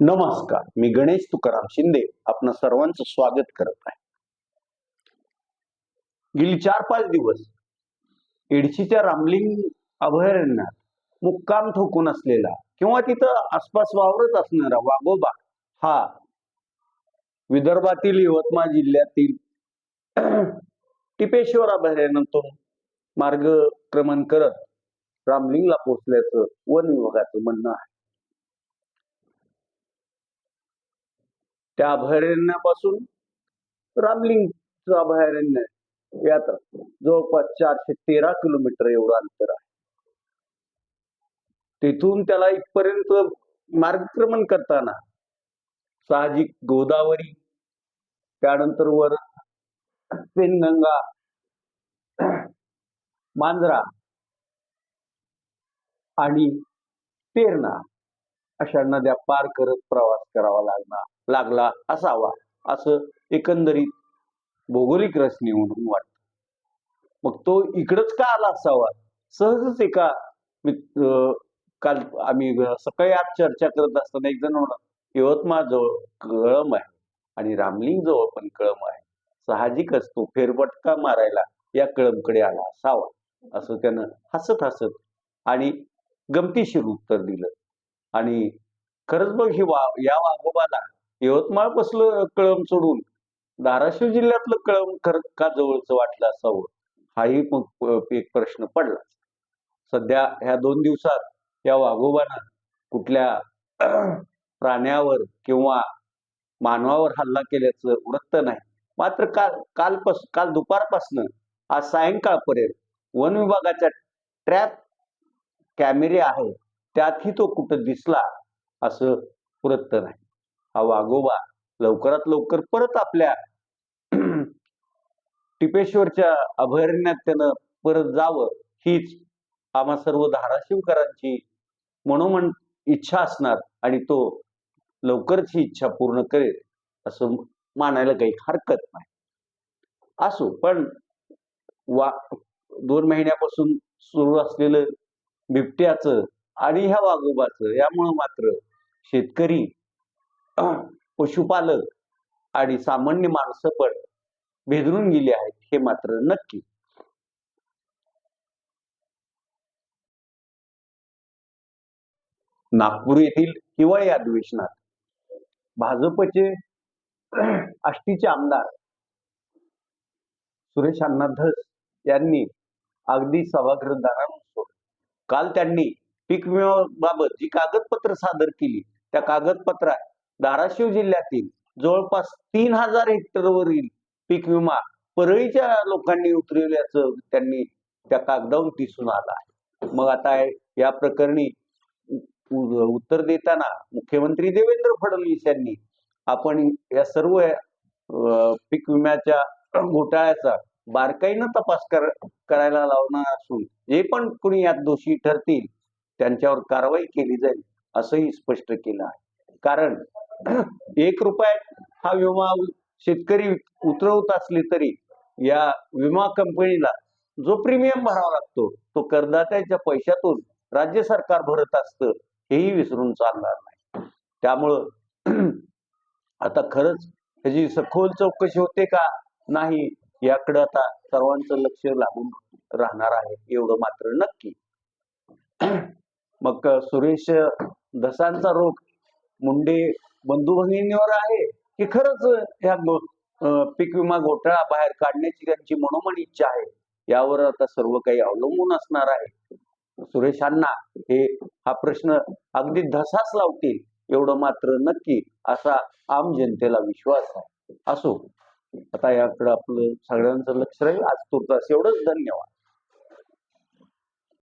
नमस्कार मी गणेश तुकाराम शिंदे आपण सर्वांचं स्वागत करत आहे. गेली चार पाच दिवस एडशीच्या रामलिंग अभयारण्यात मुक्काम ठोकून असलेला किंवा तिथं आसपास वावरत असणारा वाघोबा हा विदर्भातील यवतमाळ जिल्ह्यातील टिपेश्वर अभयारण्यातून मार्गक्रमण करत रामलिंगला पोहोचल्याचं वन विभागाचं म्हणणं आहे. त्या अभयारण्यापासून रामलिंगचं अभयारण्य यात जवळपास चारशे तेरा किलोमीटर एवढं अंतर आहे. तिथून त्याला इथपर्यंत मार्गक्रमण करताना साहजिक गोदावरी त्यानंतर वर पेनगंगा मांजरा आणि तेरणा अशा नद्या पार करत प्रवास करावा लागणार लागला असावा. असं एकंदरीत भौगोलिक रचने म्हणून वाटत. मग तो इकडंच का आला असावा? सहजच एका अं, काल आम्ही सकाळी आज चर्चा करत असताना एक जण म्हणा यवतमाळ जवळ कळम आहे आणि रामलिंग जवळ पण कळम आहे. साहजिकच तो फेरबटका मारायला या कळमकडे आला असावा. असं त्यानं हसत हसत आणि गमतीशीर उत्तर दिलं. आणि खरंच बघ ही वा या वाघोबाला यवतमाळ पासलं कळम सोडून धाराशिव जिल्ह्यातलं कळम खरं का जवळचं वाटलं असावं? हाही मग एक प्रश्न पडला सध्या ह्या दोन दिवसात या वाघोबानं कुठल्या प्राण्यावर किंवा मानवावर हल्ला केल्याचं वृत्त नाही. मात्र काल कालपास काल दुपारपासनं आज सायंकाळपर्यंत वन विभागाच्या ट्रॅप कॅमेरे आहेत. त्यातही तो कुठं दिसला असं वृत्त नाही. हा वाघोबा लवकरात लवकर परत आपल्या टिपेश्वरच्या अभयारण्यात त्यानं परत जावं हीच आम्हा सर्व धाराशिवकरांची मनोमन इच्छा असणार आणि तो लवकरच ही इच्छा पूर्ण करेल असं मानायला काही हरकत नाही. असो पण वा दोन महिन्यापासून सुरू असलेलं बिबट्याचं आणि ह्या वाघोबाचं यामुळं मात्र शेतकरी पशुपालक आणि सामान्य माणसं पण भेदरून गेली आहेत हे मात्र नक्की. नागपूर येथील हिवाळी अधिवेशनात भाजपचे आष्टीचे आमदार सुरेश अण्णा धस यांनी अगदी सभागृह दारानुसार काल त्यांनी पीक विम्याबाबत जी कागदपत्र सादर केली त्या कागदपत्रात धाराशिव जिल्ह्यातील जवळपास तीन हजार हेक्टरवरील पीक विमा परळीच्या लोकांनी उतरवल्याचं त्यांनी त्या कागदावरून दिसून आलं आहे. मग आता या प्रकरणी उत्तर देताना मुख्यमंत्री देवेंद्र फडणवीस यांनी आपण या सर्व अं, पीक विम्याच्या घोटाळ्याचा बारकाईनं तपास कर करायला लावणार असून जे पण कुणी यात दोषी ठरतील त्यांच्यावर कारवाई केली जाईल असंही स्पष्ट केलं आहे. कारण एक रुपयात हा विमा शेतकरी उतरवत असले तरी या विमा कंपनीला जो प्रीमियम भरावा लागतो तो करदात्याच्या पैशातून राज्य सरकार भरत असतं हेही विसरून चालणार नाही. त्यामुळं आता खरंच ह्याची सखोल चौकशी होते का? नाही याकडे आता सर्वांचं लक्ष लागून राहणार आहे एवढं मात्र नक्की. मग सुरेश धसांचा रोग मुंडे बंधू भगिनीवर आहे की खरंच ह्या पीक विमा घोटाळा बाहेर काढण्याची त्यांची मनोमन इच्छा आहे? यावर आता सर्व काही अवलंबून असणार आहे. सुरेशांना हे हा प्रश्न अगदी धसाच लावतील एवढं मात्र नक्की असा आम जनतेला विश्वास आहे. असो आता याकडे आपलं सगळ्यांचं लक्ष राहील. आज तुर्तास एवढंच. धन्यवाद.